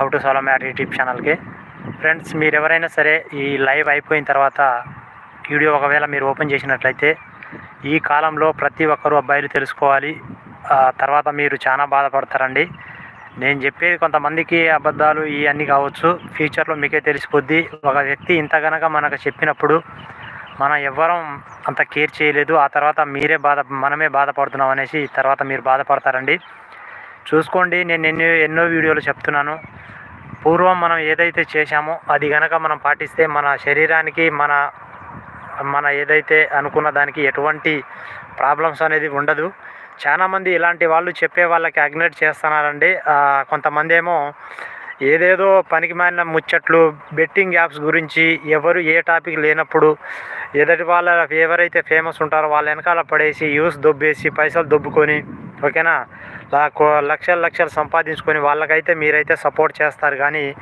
How to solve matter YouTube ఛానల్కి friends మీరు ఎవరైనా సరే ఈ లైవ్ అయిపోయిన తర్వాత వీడియో ఒకవేళ మీరు ఓపెన్ చేసినట్లయితే ఈ కాలంలో ప్రతి ఒక్కరూ అబ్బాయిలు తెలుసుకోవాలి. తర్వాత మీరు చాలా బాధపడతారండి. నేను చెప్పేది కొంతమందికి అబద్ధాలు ఇవన్నీ కావచ్చు. ఫ్యూచర్లో మీకే తెలిసిపోద్ది. ఒక వ్యక్తి ఇంత గనక మనకు చెప్పినప్పుడు మనం ఎవ్వరం అంత కేర్ చేయలేదు. ఆ తర్వాత మీరే బాధ మనమే బాధపడుతున్నాం అనేసి తర్వాత మీరు బాధపడతారండి. చూసుకోండి నేను ఎన్నో ఎన్నో వీడియోలు చెప్తున్నాను. పూర్వం మనం ఏదైతే చేశామో అది గనక మనం పాటిస్తే మన శరీరానికి మన మన ఏదైతే అనుకున్న దానికి ఎటువంటి ప్రాబ్లమ్స్ అనేది ఉండదు. చాలామంది ఇలాంటి వాళ్ళు చెప్పే వాళ్ళకి అగ్నెట్ చేస్తున్నారండి. కొంతమంది ఏమో ఏదేదో పనికి మాలిన ముచ్చట్లు బెట్టింగ్ యాప్స్ గురించి ఎవరు ఏ టాపిక్ లేనప్పుడు ఎదటి వాళ్ళ ఎవరైతే ఫేమస్ ఉంటారో వాళ్ళ వెనకాల పడేసి యూస్ దొబ్బేసి పైసలు దొబ్బుకొని ఓకేనా? లా- లక్షల లక్షలు లక్షలు సంపాదించుకొని వాళ్ళకైతే మీరైతే సపోర్ట్ చేస్తారు. కానీ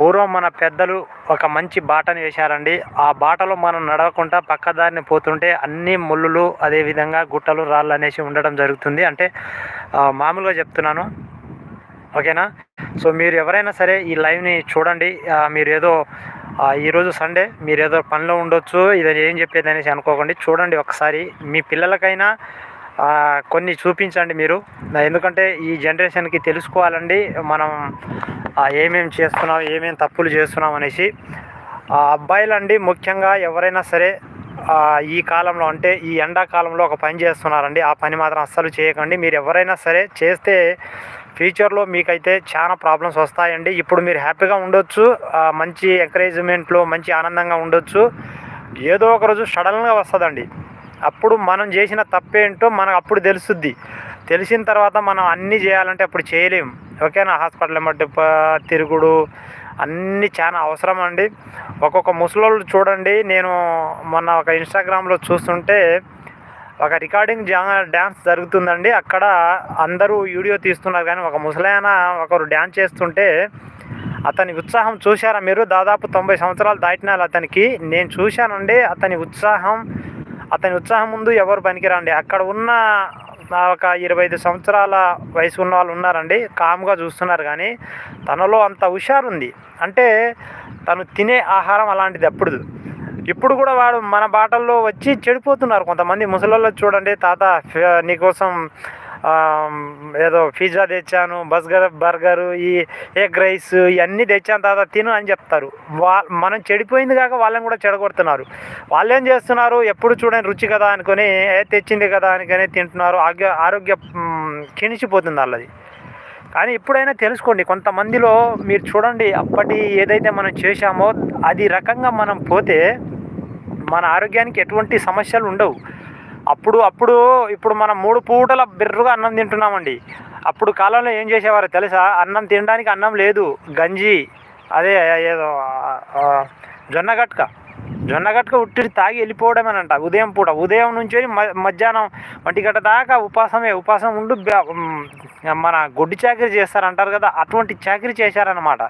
పూర్వం మన పెద్దలు ఒక మంచి బాటను వేశారండి. ఆ బాటలో మనం నడవకుండా పక్కదారిని పోతుంటే అన్ని ముళ్ళులు అదేవిధంగా గుట్టలు రాళ్ళు అనేసి ఉండడం జరుగుతుంది. అంటే మామూలుగా చెప్తున్నాను. ఓకేనా? సో మీరు ఎవరైనా సరే ఈ లైవ్ని చూడండి. మీరు ఏదో ఈరోజు సండే మీరు ఏదో పనిలో ఉండొచ్చు. ఇది ఏం చెప్పేది అనేసి అనుకోకండి. చూడండి ఒకసారి. మీ పిల్లలకైనా కొన్ని చూపించండి మీరు. ఎందుకంటే ఈ జనరేషన్కి తెలుసుకోవాలండి మనం ఏమేమి ఏమేం చేస్తున్నాం ఏమేమి తప్పులు చేస్తున్నాం అనేసి. అబ్బాయిలండి ముఖ్యంగా ఎవరైనా సరే ఈ కాలంలో అంటే ఈ ఎండాకాలంలో ఒక పని చేస్తున్నారండి. ఆ పని మాత్రం అస్సలు చేయకండి. మీరు ఎవరైనా సరే చేస్తే ఫ్యూచర్లో మీకైతే చాలా ప్రాబ్లమ్స్ వస్తాయండి. ఇప్పుడు మీరు హ్యాపీగా ఉండొచ్చు మంచి ఎంకరేజ్మెంట్లో మంచి ఆనందంగా ఉండొచ్చు. ఏదో ఒక రోజు సడన్గా వస్తుందండి. అప్పుడు మనం చేసిన తప్పేంటో మనకు అప్పుడు తెలుస్తుంది తెలిసిన తర్వాత మనం అన్నీ చేయాలంటే అప్పుడు చేయలేం. ఓకేనా? హాస్పిటల్ బట్టి తిరుగుడు అన్నీ చాలా అవసరం అండి. ఒక్కొక్క ముసలోళ్ళు చూడండి. నేను మొన్న ఒక ఇన్స్టాగ్రామ్లో చూస్తుంటే ఒక రికార్డింగ్ డ్యాన్స్ జరుగుతుందండి. అక్కడ అందరూ వీడియో తీస్తున్నారు కానీ ఒక ముసలాయన ఒకరు డ్యాన్స్ చేస్తుంటే అతని ఉత్సాహం చూశారా మీరు? దాదాపు తొంభై సంవత్సరాలు దాటినారు అతనికి. నేను చూశానండి. అతని ఉత్సాహం అతని ఉత్సాహం ముందు ఎవరు పనికిరండి? అక్కడ ఉన్న ఒక ఇరవై ఐదు సంవత్సరాల వయసు ఉన్న వాళ్ళు ఉన్నారండి. కామ్గా చూస్తున్నారు కానీ తనలో అంత హుషారు ఉంది అంటే తను తినే ఆహారం అలాంటిది అప్పుడు ఇప్పుడు కూడా వాడు మన బాటల్లో వచ్చి చెడిపోతున్నారు. కొంతమంది ముసలోళ్ళు చూడండి తాత ఫ- నీకోసం ఏదో పిజ్జా తెచ్చాను బస్గర్ బర్గరు ఈ ఎగ్ రైస్ ఇవన్నీ తెచ్చాను తాత తిను అని చెప్తారు. వా మనం చెడిపోయింది కాక వాళ్ళని కూడా చెడగొడుతున్నారు. వాళ్ళు ఏం చేస్తున్నారు? ఎప్పుడు చూడండి రుచి కదా అనుకొని ఏ తెచ్చింది కదా అనుకొని తింటున్నారు. ఆరోగ్య ఆరోగ్య క్షీణించిపోతుంది వాళ్ళది. కానీ ఎప్పుడైనా తెలుసుకోండి కొంతమందిలో మీరు చూడండి అప్పటి ఏదైతే మనం చేశామో అది రకంగా మనం పోతే మన ఆరోగ్యానికి ఎటువంటి సమస్యలు ఉండవు. అప్పుడు అప్పుడు ఇప్పుడు మనం మూడు పూటల బిర్రుగా అన్నం తింటున్నామండి. అప్పుడు కాలంలో ఏం చేసేవారు తెలుసా? అన్నం తినడానికి అన్నం లేదు. గంజి అదే ఏదో జొన్నగట్క జొన్న గట్క. జొన్న గట్క ఉట్టి తాగి వెళ్ళిపోవడమేనంట. ఉదయం పూట. ఉదయం నుంచి మ- మధ్యాహ్నం వంటి గంట దాకా ఉపాసమే ఉపాసం ఉండు మన గొడ్డి చాకరీ చేస్తారంటారు కదా అటువంటి చాకరీ చేశారనమాట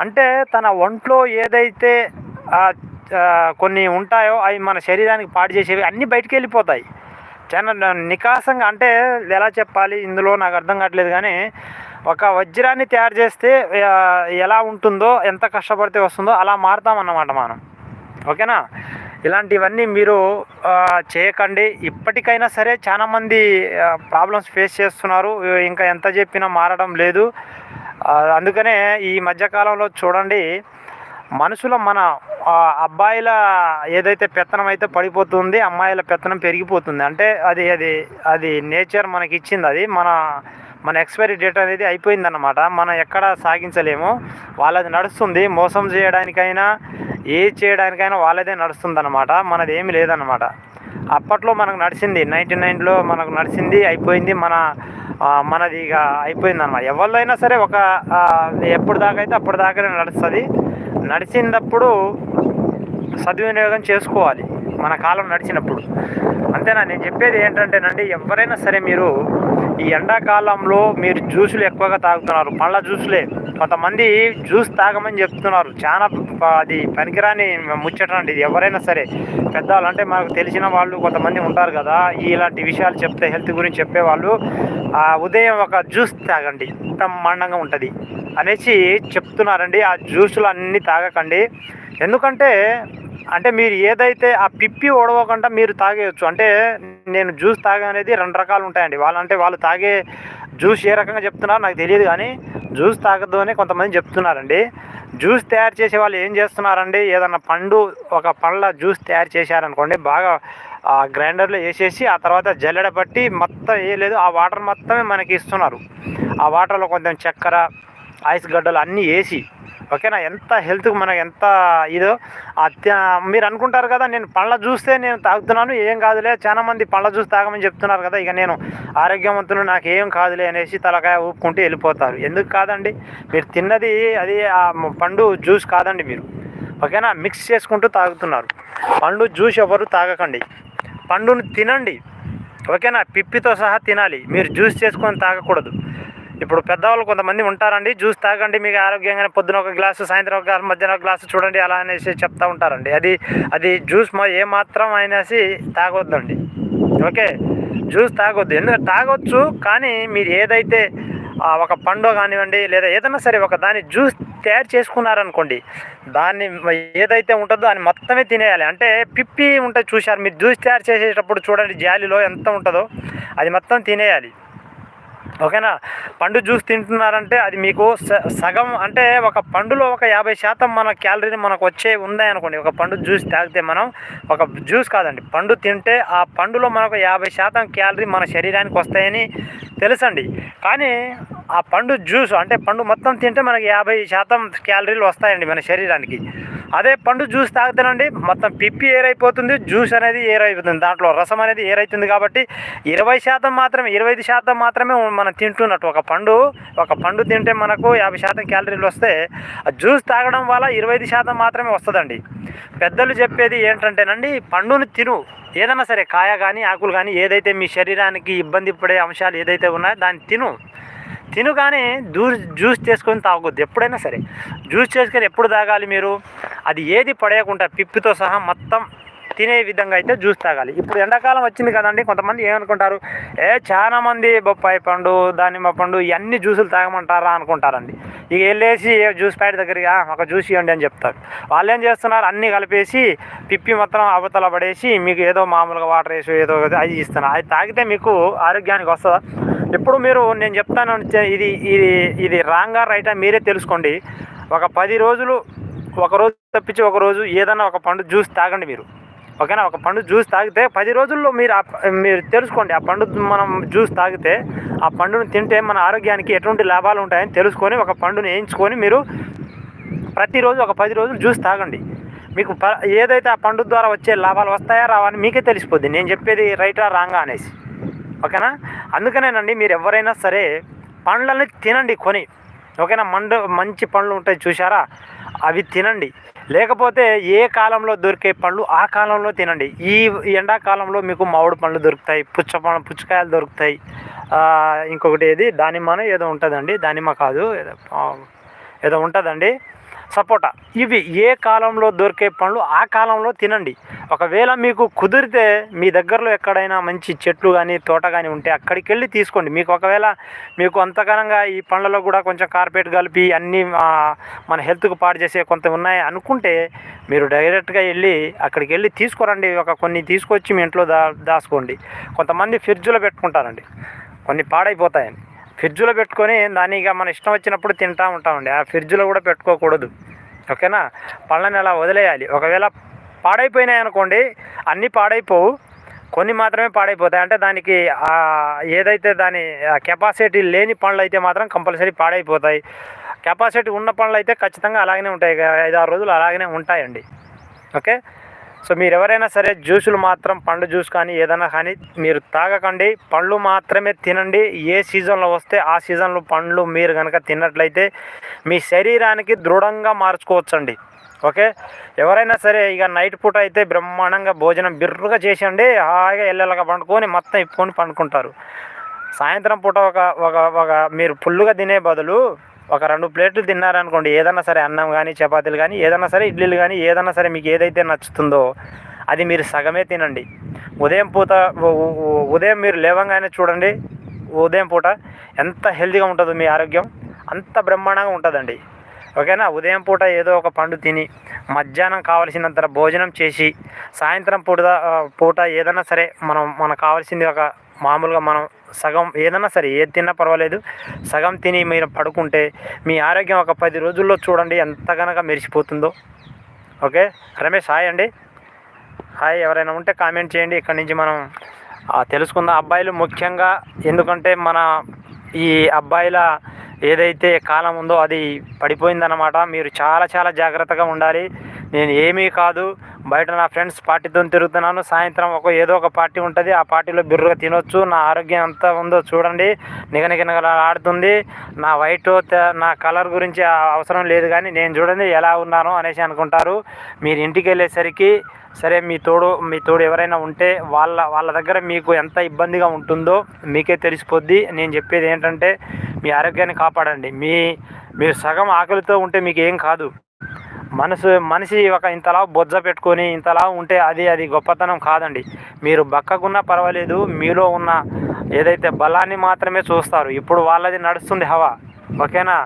అంటే తన ఒంట్లో ఏదైతే కొన్ని ఉంటాయో అవి మన శరీరానికి పాడు చేసేవి అన్నీ బయటికి వెళ్ళిపోతాయి. చాలా నికాసంగా అంటే ఎలా చెప్పాలి? ఇందులో నాకు అర్థం కావట్లేదు కానీ ఒక వజ్రాన్ని తయారు చేస్తే ఎలా ఉంటుందో ఎంత కష్టపడితే వస్తుందో అలా మారుతామన్నమాట మనం. ఓకేనా? ఇలాంటివన్నీ మీరు చేయకండి. ఇప్పటికైనా సరే చాలామంది ప్రాబ్లమ్స్ ఫేస్ చేస్తున్నారు. ఇంకా ఎంత చెప్పినా మారడం లేదు. అందుకనే ఈ మధ్యకాలంలో చూడండి మనసులో మన అబ్బాయిల ఏదైతే పెత్తనం అయితే పడిపోతుంది అమ్మాయిల పెత్తనం పెరిగిపోతుంది. అంటే అది అది అది నేచర్ మనకి ఇచ్చింది అది. మన మన ఎక్స్పైరీ డేట్ అనేది అయిపోయిందన్నమాట. మనం ఎక్కడ సాగించలేము. వాళ్ళది నడుస్తుంది. మోసం చేయడానికైనా ఏ చేయడానికైనా వాళ్ళదే నడుస్తుంది అన్నమాట మనది ఏమి లేదన్నమాట. అప్పట్లో మనకు నడిచింది. నైంటీ నైన్లో మనకు నడిచింది అయిపోయింది. మన మనది ఇక అయిపోయింది అనమాట ఎవరిదైనా సరే ఒక ఎప్పుడు దాకా అయితే అప్పుడు దాకానే నడుస్తుంది. నడిచినప్పుడు సద్వినియోగం చేసుకోవాలి. మన కాలం నడిచినప్పుడు. అంతేనా? నేను చెప్పేది ఏంటంటేనండి ఎవరైనా సరే మీరు ఈ ఎండాకాలంలో మీరు జ్యూసులు ఎక్కువగా తాగుతున్నారు. పళ్ళ జ్యూసులే. కొంతమంది జ్యూస్ తాగమని చెప్తున్నారు. చాలా అది పనికిరాని ముచ్చటండి ఇది. ఎవరైనా సరే పెద్దవాళ్ళు అంటే మనకు తెలిసిన వాళ్ళు కొంతమంది ఉంటారు కదా ఇలాంటి విషయాలు చెప్తే హెల్త్ గురించి చెప్పేవాళ్ళు ఆ ఉదయం ఒక జ్యూస్ తాగండి. బ్రహ్మాండంగా ఉంటుంది అనేసి చెప్తున్నారండి. ఆ జ్యూసులు అన్నీ తాగకండి. ఎందుకంటే అంటే మీరు ఏదైతే ఆ పిప్పి ఓడవకుండా మీరు తాగేయచ్చు అంటే నేను జ్యూస్ తాగనేది అనేది రెండు రకాలు ఉంటాయండి. వాళ్ళంటే వాళ్ళు తాగే జ్యూస్ ఏ రకంగా చెప్తున్నారో నాకు తెలియదు కానీ జ్యూస్ తాగద్దు అని కొంతమంది చెప్తున్నారండి. జ్యూస్ తయారు చేసే వాళ్ళు ఏం చేస్తున్నారండి? ఏదన్నా పండు ఒక పండ్ల జ్యూస్ తయారు చేశారనుకోండి బాగా ఆ గ్రైండర్లో వేసేసి ఆ తర్వాత జల్లెడ పట్టి మొత్తం వేయలేదు ఆ వాటర్ మొత్తమే మనకి ఇస్తున్నారు. ఆ వాటర్లో కొంచెం చక్కెర ఐస్ గడ్డలు అన్నీ వేసి ఓకేనా? ఎంత హెల్త్కి మనకు ఎంత ఇదో అత్య మీరు అనుకుంటారు కదా నేను పళ్ళ చూస్తే నేను తాగుతున్నాను ఏం కాదులే చాలా మంది పళ్ళ జ్యూస్ తాగమని చెప్తున్నారు కదా ఇక నేను ఆరోగ్యవంతులు నాకు ఏం కాదులే అనేసి తలకాయ ఊపుకుంటూ వెళ్ళిపోతారు. ఎందుకు కాదండి? మీరు తిన్నది అది ఆ పండు జ్యూస్ కాదండి మీరు. ఓకేనా? మిక్స్ చేసుకుంటూ తాగుతున్నారు. పండు జ్యూస్ ఎవరు తాగకండి. పండును తినండి. ఓకేనా? పిప్పితో సహా తినాలి. మీరు జ్యూస్ చేసుకొని తాగకూడదు. ఇప్పుడు పెద్దవాళ్ళు కొంతమంది ఉంటారండి జ్యూస్ తాగండి మీకు ఆరోగ్యంగానే పొద్దున ఒక గ్లాసు సాయంత్రం ఒక గ్లాసు మధ్యాహ్నం ఒక గ్లాసు చూడండి అలా అనేసి చెప్తా ఉంటారండి. అది అది జ్యూస్ మా ఏమాత్రం అనేసి తాగొద్దండి. ఓకే? జ్యూస్ తాగొద్దు. ఎందుకంటే తాగొచ్చు కానీ మీరు ఏదైతే ఒక పండు కానివ్వండి లేదా ఏదైనా సరే ఒక దాని జ్యూస్ తయారు చేసుకున్నారనుకోండి దాన్ని ఏదైతే ఉంటుందో దాన్ని మొత్తమే తినేయాలి. అంటే పిప్పి ఉంటుంది చూశారు మీరు జ్యూస్ తయారు చేసేటప్పుడు చూడండి జాలిలో ఎంత ఉంటుందో అది మొత్తం తినేయాలి. ఓకేనా? పండు జ్యూస్ తింటున్నారంటే అది మీకు స- సగం అంటే ఒక పండులో ఒక యాభై శాతం మన క్యాలరీని మనకు వచ్చే ఉన్నాయి అనుకోండి ఒక పండు జ్యూస్ తాగితే మనం ఒక జ్యూస్ కాదండి. పండు తింటే ఆ పండులో మనకు యాభై శాతం క్యాలరీ మన శరీరానికి వస్తాయని తెలుసండి. కానీ ఆ పండు జ్యూస్ అంటే పండు మొత్తం తింటే మనకి యాభై శాతం క్యాలరీలు వస్తాయండి మన శరీరానికి. అదే పండు జ్యూస్ తాగుతానండి మొత్తం పిప్పి ఏరైపోతుంది జ్యూస్ అనేది ఏరైపోతుంది. దాంట్లో రసం అనేది ఏరైతుంది కాబట్టి ఇరవై శాతం మాత్రమే ఇరవై ఐదు శాతం మాత్రమే మనం తింటున్నట్టు ఒక పండు ఒక పండు తింటే మనకు యాభై శాతం క్యాలరీలు వస్తే ఆ జ్యూస్ తాగడం వల్ల ఇరవై ఐదు శాతం మాత్రమే వస్తుందండి. పెద్దలు చెప్పేది ఏంటంటేనండి పండును తిను. ఏదైనా సరే కాయ కానీ ఆకులు కానీ ఏదైతే మీ శరీరానికి ఇబ్బంది పడే అంశాలు ఏదైతే ఉన్నాయో దాన్ని తిను. తిను కానీ జ్యూస్ జ్యూస్ చేసుకొని తాగొద్దు ఎప్పుడైనా సరే. జ్యూస్ చేసుకొని ఎప్పుడు తాగాలి మీరు? అది ఏది పడేయకుండా పిప్పితో సహా మొత్తం తినే విధంగా అయితే జ్యూస్ తాగాలి. ఇప్పుడు ఎండాకాలం వచ్చింది కదండి కొంతమంది ఏమనుకుంటారు ఏ చాలా మంది బొప్పాయి పండు దానిమ్మ పండు ఇవన్నీ జ్యూసులు తాగమంటారా? అనుకుంటారండి. ఇక వెళ్ళేసి ఏ జ్యూస్ ప్యాకెట్ దగ్గరికి ఒక జ్యూస్ ఇవ్వండి అని చెప్తారు. వాళ్ళు ఏం చేస్తున్నారు అన్నీ కలిపేసి పిప్పి మొత్తం అవతల పడేసి మీకు ఏదో మామూలుగా వాటర్ వేసి ఏదో అది ఇస్తున్నారు. అది తాగితే మీకు ఆరోగ్యానికి వస్తుందా? ఇప్పుడు మీరు నేను చెప్తాను ఇది ఇది ఇది రాంగా రైటా మీరే తెలుసుకోండి. ఒక పది రోజులు ఒక రోజు తప్పించి ఒక రోజు ఏదైనా ఒక పండు జ్యూస్ తాగండి మీరు. ఓకేనా? ఒక పండు జ్యూస్ తాగితే పది రోజుల్లో మీరు ఆ మీరు తెలుసుకోండి ఆ పండు మనం జ్యూస్ తాగితే ఆ పండును తింటే మన ఆరోగ్యానికి ఎటువంటి లాభాలు ఉంటాయని తెలుసుకొని ఒక పండుని వేయించుకొని మీరు ప్రతిరోజు ఒక పది రోజులు జ్యూస్ తాగండి. మీకు ప ఏదైతే ఆ పండు ద్వారా వచ్చే లాభాలు వస్తాయా రావా అని మీకే తెలిసిపోద్ది. నేను చెప్పేది రైటా రాంగా అనేసి. ఓకేనా? అందుకనేనండి మీరు ఎవరైనా సరే పండ్లని తినండి కొని. ఓకేనా? మండు మంచి పండ్లు ఉంటాయి చూసారా అవి తినండి. లేకపోతే ఏ కాలంలో దొరికే పండ్లు ఆ కాలంలో తినండి. ఈ ఎండాకాలంలో మీకు మామిడి పండ్లు దొరుకుతాయి పుచ్చ పండ్లు పుచ్చకాయలు దొరుకుతాయి. ఇంకొకటి ఏది? దానిమ్మను ఏదో ఉంటుందండి. దానిమ్మ కాదు ఏదో ఏదో ఉంటుందండి. సపోటా. ఇవి ఏ కాలంలో దొరికే పండ్లు ఆ కాలంలో తినండి. ఒకవేళ మీకు కుదిరితే మీ దగ్గరలో ఎక్కడైనా మంచి చెట్లు కానీ తోట కానీ ఉంటే అక్కడికి వెళ్ళి తీసుకోండి. మీకు ఒకవేళ మీకు అంతగనంగా ఈ పండ్లలో కూడా కొంచెం కార్పెట్ కలిపి అన్నీ మన హెల్త్కు పాడు చేసే కొంత ఉన్నాయి అనుకుంటే మీరు డైరెక్ట్గా వెళ్ళి అక్కడికి వెళ్ళి తీసుకురండి. ఒక కొన్ని తీసుకొచ్చి మీ ఇంట్లో దా దాచుకోండి. కొంతమంది ఫ్రిడ్జ్లో పెట్టుకుంటారండి. కొన్ని పాడైపోతాయని. ఫ్రిడ్జ్లో పెట్టుకొని దాన్ని ఇక మన ఇష్టం వచ్చినప్పుడు తింటూ ఉంటామండి. ఆ ఫ్రిడ్జ్లో కూడా పెట్టుకోకూడదు. ఓకేనా? పళ్ళని అలా వదిలేయాలి. ఒకవేళ పాడైపోయినాయి అనుకోండి అన్నీ పాడైపోవు. కొన్ని మాత్రమే పాడైపోతాయి. అంటే దానికి ఏదైతే దాని కెపాసిటీ లేని పనులు అయితే మాత్రం కంపల్సరీ పాడైపోతాయి. కెపాసిటీ ఉన్న పనులు అయితే ఖచ్చితంగా అలాగనే ఉంటాయి. ఇక ఐదు ఆరు రోజులు అలాగనే ఉంటాయండి. ఓకే? సో మీరు ఎవరైనా సరే జ్యూసులు మాత్రం పండు జ్యూస్ కానీ ఏదైనా కానీ మీరు తాగకండి. పండ్లు మాత్రమే తినండి. ఏ సీజన్లో వస్తే ఆ సీజన్లో పండ్లు మీరు కనుక తిన్నట్లయితే మీ శరీరానికి దృఢంగా మార్చుకోవచ్చండి. ఓకే? ఎవరైనా సరే ఇక నైట్ పూట అయితే బ్రహ్మాండంగా భోజనం బిర్రుగా చేసండి హాయిగా ఎల్లెల్లగా పండుకొని మొత్తం ఇప్పుకొని పండుకుంటారు. సాయంత్రం పూట ఒక ఒక ఒక మీరు ఫుల్గా తినే బదులు ఒక రెండు ప్లేట్లు తిన్నారనుకోండి ఏదన్నా సరే అన్నం కానీ చపాతీలు కానీ ఏదన్నా సరే ఇడ్లీలు కానీ ఏదన్నా సరే మీకు ఏదైతే నచ్చుతుందో అది మీరు సగమే తినండి. ఉదయం పూట ఉదయం మీరు లేవంగానే చూడండి ఉదయం పూట ఎంత హెల్తీగా ఉంటుందో మీ ఆరోగ్యం అంత బ్రహ్మాండంగా ఉంటుందండి. ఓకేనా? ఉదయం పూట ఏదో ఒక పండు తిని మధ్యాహ్నం కావలసినంత భోజనం చేసి సాయంత్రం పూట పూట ఏదైనా సరే మనం మనకు కావాల్సింది ఒక మామూలుగా మనం సగం ఏదన్నా సరే ఏది తిన్నా పర్వాలేదు. సగం తిని మీరు పడుకుంటే మీ ఆరోగ్యం ఒక పది రోజుల్లో చూడండి ఎంత కనుక మెరిసిపోతుందో. ఓకే? రమేష్ హాయ్ అండి. హాయ్ ఎవరైనా ఉంటే కామెంట్ చేయండి. ఇక్కడ నుంచి మనం తెలుసుకుందాం. అబ్బాయిలు ముఖ్యంగా ఎందుకంటే మన ఈ అబ్బాయిల ఏదైతే కాలం ఉందో అది పడిపోయిందన్నమాట. మీరు చాలా చాలా జాగ్రత్తగా ఉండాలి. నేను ఏమీ కాదు. బయట నా ఫ్రెండ్స్ పార్టీతో తిరుగుతున్నాను. సాయంత్రం ఒక ఏదో ఒక పార్టీ ఉంటుంది. ఆ పార్టీలో బిర్రుగా తినొచ్చు. నా ఆరోగ్యం ఎంత ఉందో చూడండి. నిగనిగనగల ఆడుతుంది. నా వైట్ నా కలర్ గురించి అవసరం లేదు కానీ నేను చూడండి ఎలా ఉన్నాను అనేసి అనుకుంటారు. మీరు ఇంటికి వెళ్ళేసరికి సరే మీ తోడు మీ తోడు ఎవరైనా ఉంటే వాళ్ళ వాళ్ళ దగ్గర మీకు ఎంత ఇబ్బందిగా ఉంటుందో మీకే తెలిసిపోద్ది. నేను చెప్పేది ఏంటంటే మీ ఆరోగ్యాన్ని కాపాడండి. మీ మీరు సగం ఆకలితో ఉంటే మీకు ఏం కాదు. మనసు మనిషి ఒక ఇంతలా బొజ్జ పెట్టుకొని ఇంతలా ఉంటే అది అది గొప్పతనం కాదండి. మీరు బక్కకున్నా పర్వాలేదు మీలో ఉన్న ఏదైతే బలాన్ని మాత్రమే చూస్తారు. ఇప్పుడు వాళ్ళది నడుస్తుంది హవా ఓకేనా?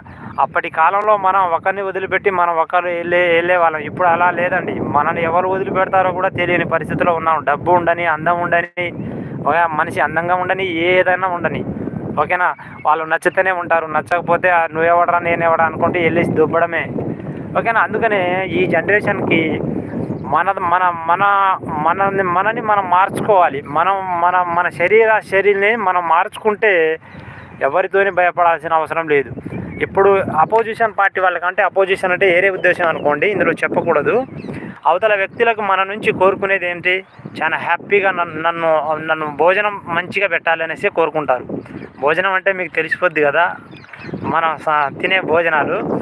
అప్పటి కాలంలో మనం ఒకరిని వదిలిపెట్టి మనం ఒకరు వెళ్ళే వెళ్ళే వాళ్ళం. ఇప్పుడు అలా లేదండి. మనల్ని ఎవరు వదిలిపెడతారో కూడా తెలియని పరిస్థితిలో ఉన్నాం. డబ్బు ఉండని అందం ఉండని ఒక మనిషి అందంగా ఉండని ఏదైనా ఉండని. ఓకేనా? వాళ్ళు నచ్చితేనే ఉంటారు. నచ్చకపోతే "ఆ, నువ్వెవడరా నేనెవడా అనుకుంటే వెళ్ళేసి దుబ్బడమే. ఓకేనా? అందుకనే ఈ జనరేషన్కి మన మన మన మనని మనని మనం మార్చుకోవాలి. మనం మన మన శరీర శరీరాన్ని మనం మార్చుకుంటే ఎవరితోని భయపడాల్సిన అవసరం లేదు. ఇప్పుడు అపోజిషన్ పార్టీ వాళ్ళకంటే అపోజిషన్ అంటే ఏరే ఉద్దేశం అనుకోండి ఇందులో చెప్పకూడదు. అవతల వ్యక్తులకు మన నుంచి కోరుకునేది ఏంటి? చాలా హ్యాపీగా నన్ను నన్ను నన్ను భోజనం మంచిగా పెట్టాలి అనేసి కోరుకుంటారు. భోజనం అంటే మీకు తెలిసిపోద్ది కదా? మనం స- తినే భోజనాలు.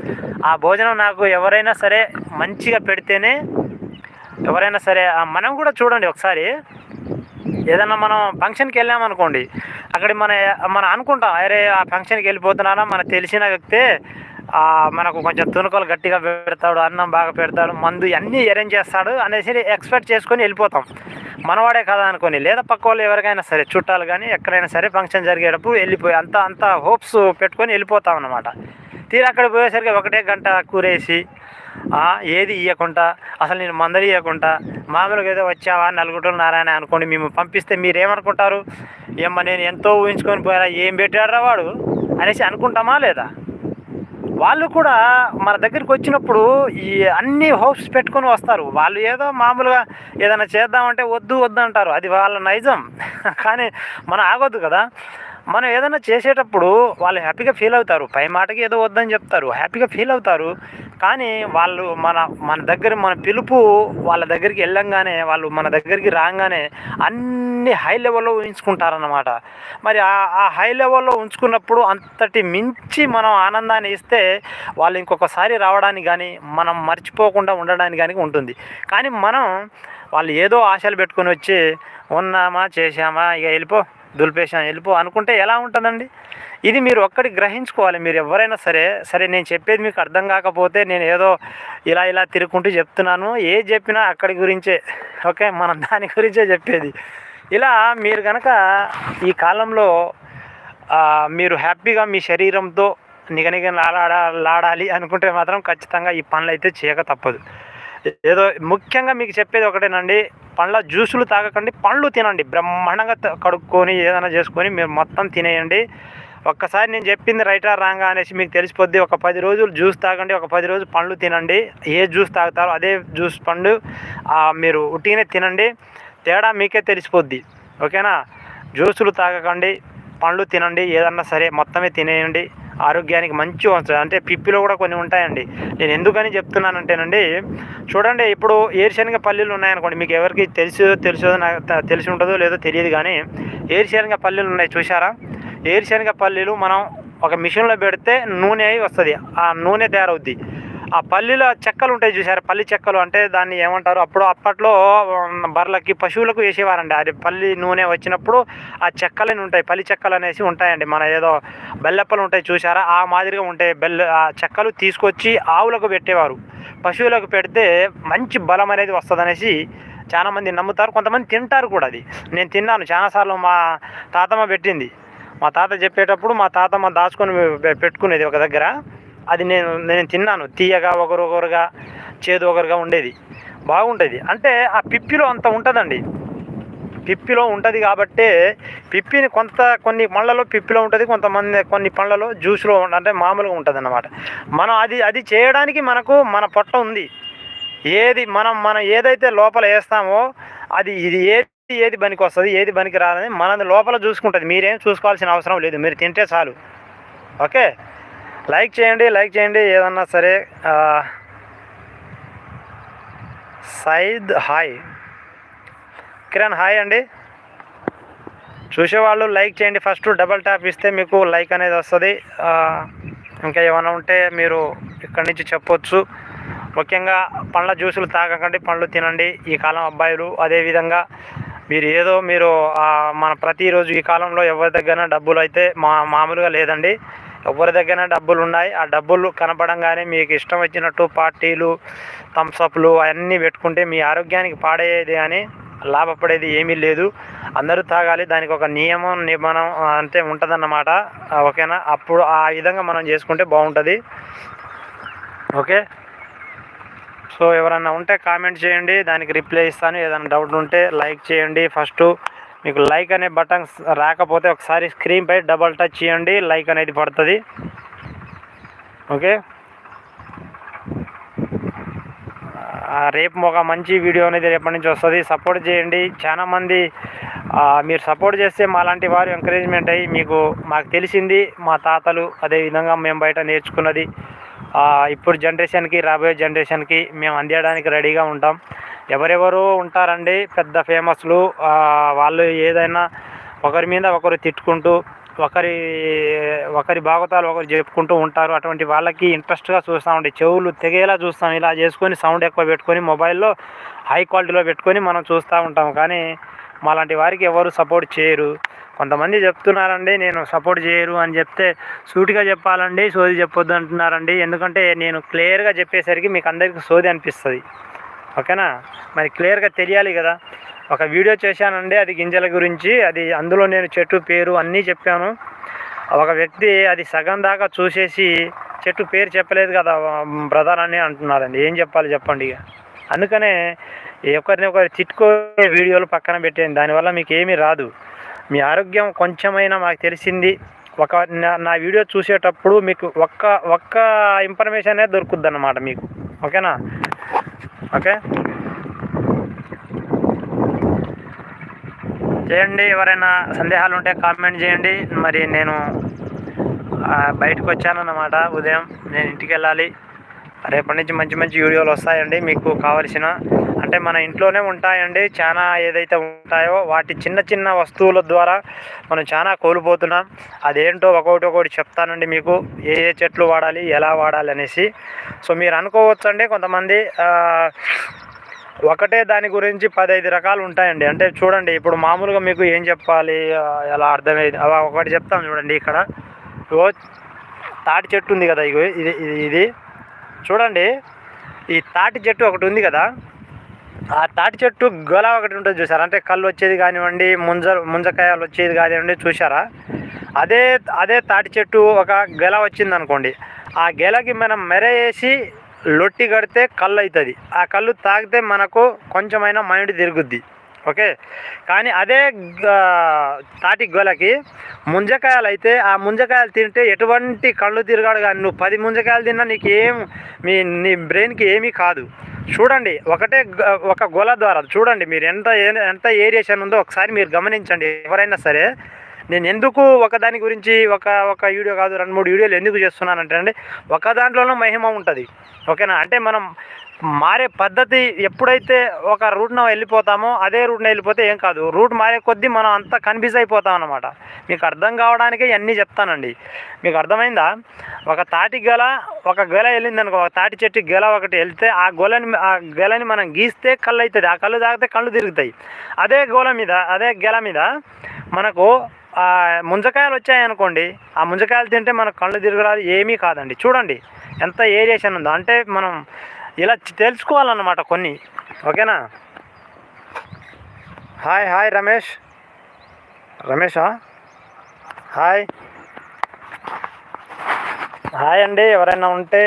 ఆ భోజనం నాకు ఎవరైనా సరే మంచిగా పెడితేనే ఎవరైనా సరే మనం కూడా చూడండి ఒకసారి. ఏదన్నా మనం ఫంక్షన్కి వెళ్ళామనుకోండి అక్కడ మన మనం అనుకుంటాం అరే ఆ ఫంక్షన్కి వెళ్ళిపోతున్నానా? మనకు తెలిసిన వ్యక్తే మనకు కొంచెం తునుకలు గట్టిగా పెడతాడు అన్నం బాగా పెడతాడు మందు అన్నీ అరేంజ్ చేస్తాడు అనేసి ఎక్స్పెక్ట్ చేసుకొని వెళ్ళిపోతాం. మనవాడే కదా అనుకొని లేదా పక్క వాళ్ళు ఎవరికైనా సరే చుట్టాలు కానీ ఎక్కడైనా సరే ఫంక్షన్ జరిగేటప్పుడు వెళ్ళిపోయి అంత అంత హోప్స్ పెట్టుకొని వెళ్ళిపోతాం అన్నమాట. తీరా అక్కడ పోయేసరికి ఒకటే గంట కూరేసి ఏది ఇవ్వకుండా అసలు నేను మందలు ఇవ్వకుండా మామూలుగా ఏదో వచ్చావా నలుగురు నారాయణ అనుకోండి మేము పంపిస్తే మీరు ఏమనుకుంటారు ఏమ్మా నేను ఎంతో ఊహించుకొని పోయారా ఏం పెట్టాడరా వాడు? అనేసి అనుకుంటామా లేదా? వాళ్ళు కూడా మన దగ్గరికి వచ్చినప్పుడు ఈ అన్ని హోప్స్ పెట్టుకొని వస్తారు. వాళ్ళు ఏదో మామూలుగా ఏదైనా చేద్దామంటే వద్దు వద్దు అంటారు. అది వాళ్ళ నైజం. కానీ మనం ఆగొద్దు కదా. మనం ఏదైనా చేసేటప్పుడు వాళ్ళు హ్యాపీగా ఫీల్ అవుతారు. పై మాటకి ఏదో వద్దని చెప్తారు. హ్యాపీగా ఫీల్ అవుతారు. కానీ వాళ్ళు మన మన దగ్గర మన పిలుపు వాళ్ళ దగ్గరికి వెళ్ళంగానే వాళ్ళు మన దగ్గరికి రాగానే అన్ని హై లెవెల్లో ఉంచుకుంటారన్నమాట మరి ఆ ఆ హై లెవెల్లో ఉంచుకున్నప్పుడు అంతటి మించి మనం ఆనందాన్ని ఇస్తే వాళ్ళు ఇంకొకసారి రావడానికి కానీ మనం మర్చిపోకుండా ఉండడానికి కానీ ఉంటుంది. కానీ మనం వాళ్ళు ఏదో ఆశలు పెట్టుకొని వచ్చి ఉన్నామా చేశామా ఇక వెళ్ళిపో. దులిపేసాం వెళ్ళిపో అనుకుంటే ఎలా ఉంటుందండి? ఇది మీరు ఒక్కటి గ్రహించుకోవాలి. మీరు ఎవరైనా సరే సరే నేను చెప్పేది మీకు అర్థం కాకపోతే నేను ఏదో ఇలా ఇలా తిరుగుకుంటూ చెప్తున్నాను. ఏ చెప్పినా అక్కడి గురించే ఓకే? మనం దాని గురించే చెప్పేది. ఇలా మీరు కనుక ఈ కాలంలో మీరు హ్యాపీగా మీ శరీరంతో నిగనిగలాడాలి అనుకుంటే మాత్రం ఖచ్చితంగా ఈ పనులు అయితే చేయక తప్పదు. ఏదో ముఖ్యంగా మీకు చెప్పేది ఒకటేనండి పండ్ల జ్యూసులు తాగకండి పండ్లు తినండి. బ్రహ్మాండంగా కడుక్కొని ఏదైనా చేసుకొని మీరు మొత్తం తినేయండి. ఒక్కసారి నేను చెప్పింది రైటా రాంగా అనేసి మీకు తెలిసిపోద్ది. ఒక పది రోజులు జ్యూస్ తాగండి ఒక పది రోజులు పండ్లు తినండి. ఏ జ్యూస్ తాగుతారో అదే జ్యూస్ పండు మీరు ఉట్టిగానే తినండి. తేడా మీకే తెలిసిపోద్ది. ఓకేనా? జ్యూసులు తాగకండి పండ్లు తినండి. ఏదన్నా సరే మొత్తమే తినేయండి. ఆరోగ్యానికి మంచి వస్తుంది. అంటే పిప్పిలో కూడా కొన్ని ఉంటాయండి. నేను ఎందుకని చెప్తున్నానంటేనండి చూడండి ఇప్పుడు ఏరుశనగ పల్లీలు ఉన్నాయనుకోండి మీకు ఎవరికి తెలుసు తెలుసో నాకు తెలిసి ఉంటుందో లేదో తెలియదు కానీ ఏరుశనగ పల్లీలు ఉన్నాయి చూసారా ఏరుశనగ పల్లీలు మనం ఒక మిషన్లో పెడితే నూనె అయి వస్తుంది. ఆ నూనె తయారవుద్ది. ఆ పల్లీల చెక్కలు ఉంటాయి చూసారు పల్లి చెక్కలు అంటే దాన్ని ఏమంటారు? అప్పుడు అప్పట్లో బర్రలకి బర్రెలకి పశువులకు వేసేవారండి. అది పల్లి నూనె వచ్చినప్పుడు ఆ చెక్కలని ఉంటాయి పల్లి చెక్కలు అనేసి ఉంటాయండి. మన ఏదో బెల్లెప్పలు ఉంటాయి చూసారా ఆ మాదిరిగా ఉంటాయి. బెల్ల ఆ చెక్కలు తీసుకొచ్చి ఆవులకు పెట్టేవారు. పశువులకు పెడితే మంచి బలం అనేది వస్తుంది అనేసి నమ్ముతారు. కొంతమంది తింటారు కూడా అది. నేను తిన్నాను. చాలాసార్లు మా తాతమ్మ పెట్టింది. మా తాత చెప్పేటప్పుడు మా తాతమ్మ దాచుకొని పెట్టుకునేది ఒక దగ్గర. అది నేను నేను తిన్నాను. తీయగా ఒకరు ఒకరుగా చేదు ఒకరుగా ఉండేది. బాగుంటుంది అంటే ఆ పిప్పిలో అంత ఉంటుందండి. పిప్పిలో ఉంటుంది కాబట్టి పిప్పిని కొంత కొన్ని పండ్లలో పిప్పిలో ఉంటుంది కొంతమంది కొన్ని పండ్లలో జ్యూస్లో అంటే మామూలుగా ఉంటుంది అన్నమాట మనం అది అది చేయడానికి మనకు మన పొట్ట ఉంది. ఏది మనం మనం ఏదైతే లోపల వేస్తామో అది ఇది ఏది ఏది పనికి వస్తుంది ఏది పనికి రాదని మనది లోపల చూసుకుంటుంది. మీరేం చూసుకోవాల్సిన అవసరం లేదు. మీరు తింటే చాలు. ఓకే? లైక్ చేయండి లైక్ చేయండి. ఏదన్నా సరే సైద్ హాయ్. కిరణ్ హాయ్ అండి. చూసేవాళ్ళు లైక్ చేయండి. ఫస్ట్ డబల్ ట్యాప్ ఇస్తే మీకు లైక్ అనేది వస్తుంది. ఇంకా ఏమైనా ఉంటే మీరు ఇక్కడి నుంచి చెప్పొచ్చు. ముఖ్యంగా పండ్ల జ్యూసులు తాగకండి పండ్లు తినండి. ఈ కాలం అబ్బాయిలు అదేవిధంగా మీరు ఏదో మీరు మన ప్రతిరోజు ఈ కాలంలో ఎవరి దగ్గర డబ్బులు అయితే మా మామూలుగా లేదండి. ఎవరి దగ్గర డబ్బులు ఉన్నాయి. ఆ డబ్బులు కనపడంగానే మీకు ఇష్టం వచ్చినట్టు పార్టీలు థమ్స్అప్లు అవన్నీ పెట్టుకుంటే మీ ఆరోగ్యానికి పాడేది కానీ లాభపడేది ఏమీ లేదు. అందరూ తాగాలి. దానికి ఒక నియమం నిబంధన అంటే ఉంటుందన్నమాట. ఓకేనా? అప్పుడు ఆ విధంగా మనం చేసుకుంటే బాగుంటుంది. ఓకే? సో ఎవరన్నా ఉంటే కామెంట్ చేయండి. దానికి రిప్లై ఇస్తాను. ఏదైనా డౌట్ ఉంటే లైక్ చేయండి. ఫస్ట్ మీకు లైక్ అనే బటన్ రాకపోతే ఒకసారి స్క్రీన్ పై డబల్ టచ్ చేయండి. లైక్ అనేది పడుతుంది. ఓకే? రేపు ఒక మంచి వీడియో అనేది రేపటి నుంచి వస్తుంది. సపోర్ట్ చేయండి. చాలా మంది మీరు సపోర్ట్ చేస్తే మా లాంటి వారు ఎంకరేజ్మెంట్ అయ్యి మీకు మాకు తెలిసింది. మా తాతలు అదేవిధంగా మేము బయట నేర్చుకున్నది. ఇప్పుడు జనరేషన్కి రాబోయే జనరేషన్కి మేము అందించడానికి రెడీగా ఉంటాం. ఎవరెవరు ఉంటారండి పెద్ద ఫేమస్లు వాళ్ళు ఏదైనా ఒకరి మీద ఒకరు తిట్టుకుంటూ ఒకరి ఒకరి భాగవతాలు ఒకరు చెప్పుకుంటూ ఉంటారు. అటువంటి వాళ్ళకి ఇంట్రెస్ట్గా చూస్తామండి చెవులు తెగేలా చూస్తాం. ఇలా చేసుకొని సౌండ్ ఎక్కువ పెట్టుకొని మొబైల్లో హై క్వాలిటీలో పెట్టుకొని మనం చూస్తూ ఉంటాం. కానీ మాలాంటి వారికి ఎవరు సపోర్ట్ చేయరు. కొంతమంది చెప్తున్నారండి నేను సపోర్ట్ చేయరు అని చెప్తే సూటిగా చెప్పాలండి సోది చెప్పొద్దు అంటున్నారండి. ఎందుకంటే నేను క్లియర్గా చెప్పేసరికి మీకు అందరికీ సోది అనిపిస్తుంది. ఓకేనా? మరి క్లియర్గా తెలియాలి కదా. ఒక వీడియో చేశానండి అది గింజల గురించి. అది అందులో నేను చెట్టు పేరు అన్నీ చెప్పాను. ఒక వ్యక్తి అది సగం దాకా చూసేసి చెట్టు పేరు చెప్పలేదు కదా బ్రదర్ అని అంటున్నారండి. ఏం చెప్పాలి చెప్పండి ఇక. అందుకనే ఒకరిని ఒకరు తిట్టుకునే వీడియోలు పక్కన పెట్టేయండి. దానివల్ల మీకు ఏమీ రాదు. మీ ఆరోగ్యం కొంచెమైనా మాకు తెలిసింది. ఒక నా నా వీడియో చూసేటప్పుడు మీకు ఒక్క ఒక్క ఇన్ఫర్మేషన్ అనేది దొరుకుద్ది అన్నమాట మీకు. ఓకేనా? ఓకే. చేయండి ఎవరైనా సందేహాలు ఉంటే కామెంట్ చేయండి. మరి నేను బయటకు వచ్చానన్నమాట ఉదయం నేను ఇంటికి వెళ్ళాలి రేపటి నుంచి మంచి మంచి వీడియోలు వస్తాయండి. మీకు కావలసిన అంటే మన ఇంట్లోనే ఉంటాయండి. చాలా ఏదైతే ఉంటాయో వాటి చిన్న చిన్న వస్తువుల ద్వారా మనం చాలా కోల్పోతున్నాం. అదేంటో ఒక్కొక్కటి ఒకటి చెప్తానండి మీకు. ఏ ఏ చెట్లు వాడాలి ఎలా వాడాలి అనేసి. సో మీరు అనుకోవచ్చండి కొంతమంది ఒకటే దాని గురించి పదహైదు రకాలు ఉంటాయండి. అంటే చూడండి ఇప్పుడు మామూలుగా మీకు ఏం చెప్పాలి ఎలా అర్థమైంది? అలా ఒకటి చెప్తాను చూడండి ఇక్కడ. ఇగో తాటి చెట్టు ఉంది కదా ఇగో ఇది ఇది ఇది. చూడండి ఈ తాటి చెట్టు ఒకటి ఉంది కదా. ఆ తాటి చెట్టు గొల ఒకటి ఉంటుంది చూసారా? అంటే కళ్ళు వచ్చేది కానివ్వండి ముంజ ముంజకాయలు వచ్చేది కానివ్వండి చూసారా అదే అదే తాటి చెట్టు ఒక గెల వచ్చింది అనుకోండి ఆ గెలకి మనం మెరేసి లొట్టి కడితే కళ్ళు అవుతుంది ఆ కళ్ళు తాగితే మనకు కొంచెమైనా మైండ్ తిరుగుద్ది. ఓకే? కానీ అదే తాటి గొలకి ముంజకాయలు అయితే ఆ ముంజకాయలు తింటే ఎటువంటి కళ్ళు తిరగాడు కానీ నువ్వు పది ముంజకాయలు తిన్నా నీకు ఏం మీ నీ బ్రెయిన్కి ఏమీ కాదు. చూడండి ఒకటే గ- ఒక గొల ద్వారా చూడండి మీరు ఎంత ఎంత ఏరియేషన్ ఉందో ఒకసారి మీరు గమనించండి ఎవరైనా సరే. నేను ఎందుకు ఒక దాని గురించి ఒక ఒక వీడియో కాదు రెండు మూడు వీడియోలు ఎందుకు చేస్తున్నానంటే అండి ఒక దాంట్లోనూ మహిమ ఉంటుంది. ఓకేనా? అంటే మనం మారే పద్ధతి ఎప్పుడైతే ఒక రూట్న వెళ్ళిపోతామో అదే రూట్న వెళ్ళిపోతే ఏం కాదు. రూట్ మారే కొద్దీ మనం అంతా కన్ఫ్యూజ్ అయిపోతాం అన్నమాట. మీకు అర్థం కావడానికే ఇవన్నీ చెప్తానండి. మీకు అర్థమైందా? ఒక తాటి గెల ఒక గెల వెళ్ళింది అనుకో ఒక తాటి చెట్టు గెల ఒకటి వెళ్తే ఆ గోలని ఆ గెలని మనం గీస్తే కళ్ళు అవుతుంది ఆ కళ్ళు తాగితే కళ్ళు తిరుగుతాయి. అదే గోల మీద అదే గెల మీద మనకు ముంజకాయలు వచ్చాయనుకోండి. ఆ ముంజకాయలు తింటే మన కళ్ళు తిరగడాలు ఏమీ కాదండి. చూడండి ఎంత ఏరియేషన్ ఉందో. అంటే మనం ఇలా తెలుసుకోవాలన్నమాట కొన్ని. ఓకేనా? Hi hi Ramesh. రమేషా? Hi. Hi అండి. ఎవరైనా ఉంటే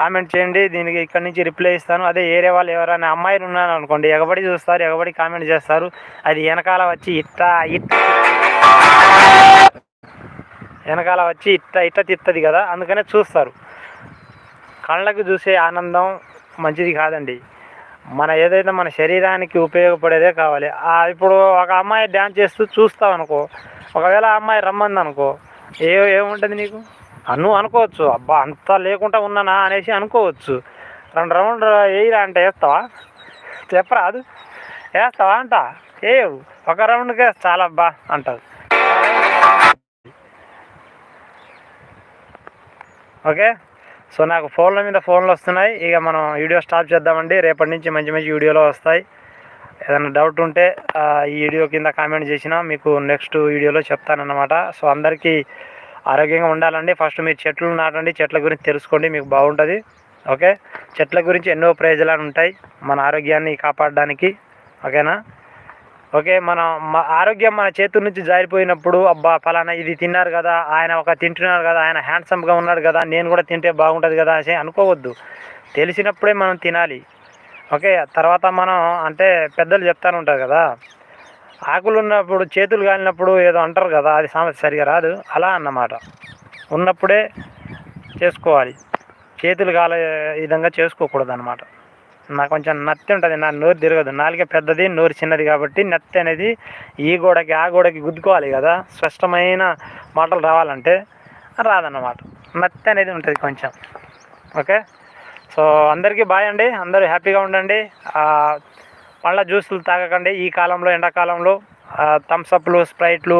కామెంట్ చేయండి. దీనికి ఇక్కడి నుంచి రిప్లై ఇస్తాను. అదే ఏరియా వాళ్ళు ఎవరైనా అమ్మాయిలు ఉన్నారు అనుకోండి ఎగబడి చూస్తారు ఎగబడి కామెంట్ చేస్తారు. అది వెనకాల వచ్చి ఇట్ట ఇట్ట. వెనకాల వచ్చి ఇట్ట ఇట్ట తిత్తది కదా అందుకనే చూస్తారు. కళ్ళకు చూసే ఆనందం మంచిది కాదండి. మన ఏదైతే మన శరీరానికి ఉపయోగపడేదే కావాలి. ఆ ఇప్పుడు ఒక అమ్మాయి డ్యాన్స్ చేస్తూ చూస్తావు అనుకో ఒకవేళ ఆ అమ్మాయి రమ్మంది అనుకో ఏ ఏముంటుంది నీకు? నువ్వు అనుకోవచ్చు అబ్బా అంత లేకుండా ఉన్నానా? అనేసి అనుకోవచ్చు. రెండు రౌండ్ వేయరా అంటే వేస్తావా? చెప్పరాదు. వేస్తావా అంట? ఏవు ఒక రౌండ్కే చాలా అబ్బా అంటారు. ఓకే? సో నాకు ఫోన్ల మీద ఫోన్లు వస్తున్నాయి. ఇక మనం వీడియో స్టాప్ చేద్దామండి. రేపటి నుంచి మంచి మంచి వీడియోలు వస్తాయి. ఏదైనా డౌట్ ఉంటే ఈ వీడియో కింద కామెంట్ చేసినా మీకు నెక్స్ట్ వీడియోలో చెప్తానన్నమాట. సో అందరికీ ఆరోగ్యంగా ఉండాలండి. ఫస్ట్ మీరు చెట్లు నాటండి. చెట్ల గురించి తెలుసుకోండి. మీకు బాగుంటుంది. ఓకే? చెట్ల గురించి ఎన్నో ప్రయోజనాలు ఉంటాయి మన ఆరోగ్యాన్ని కాపాడడానికి. ఓకేనా? ఓకే మన ఆరోగ్యం మన చేతుల నుంచి జారిపోయినప్పుడు అబ్బా ఫలానా ఇది తిన్నారు కదా ఆయన ఒక తింటున్నారు కదా ఆయన హ్యాండ్సమ్గా ఉన్నాడు కదా నేను కూడా తింటే బాగుంటుంది కదా అని అనుకోవద్దు. తెలిసినప్పుడే మనం తినాలి. ఓకే తర్వాత మనం అంటే పెద్దలు చెప్తాను ఉంటారు కదా ఆకులు ఉన్నప్పుడు చేతులు కాలినప్పుడు ఏదో అంటారు కదా అది సామెత సరిగా రాదు. అలా అన్నమాట. ఉన్నప్పుడే చేసుకోవాలి. చేతులు కాలే విధంగా చేసుకోకూడదు అన్నమాట నాకు కొంచెం నత్తి ఉంటుంది. నా నోరు తిరగదు. నాలుగే పెద్దది నోరు చిన్నది కాబట్టి నత్తి అనేది ఈ గోడకి ఆ గోడకి గుద్దుకోవాలి కదా. స్పష్టమైన మాటలు రావాలంటే రాదన్నమాట. నత్తి అనేది ఉంటుంది కొంచెం. ఓకే? సో అందరికీ బాయ్ అండి. అందరూ హ్యాపీగా ఉండండి. పళ్ళ జ్యూసులు తాగకండి. ఈ కాలంలో ఎండాకాలంలో థమ్సప్లు స్ప్రైట్లు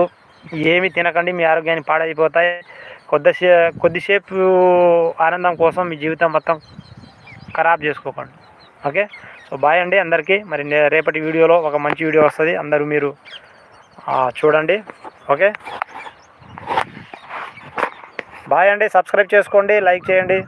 ఏమి తినకండి. మీ ఆరోగ్యాన్ని పాడైపోతాయి. కొద్దిసే కొద్దిసేపు ఆనందం కోసం మీ జీవితం మొత్తం ఖరాబ్ చేసుకోకండి. ఓకే? సో బాయ్ అండి అందరికీ. మరి నే- రేపటి వీడియోలో ఒక మంచి వీడియో వస్తుంది. అందరూ మీరు చూడండి. ఓకే? బాయ్ అండి. సబ్స్క్రైబ్ చేసుకోండి. లైక్ చేయండి.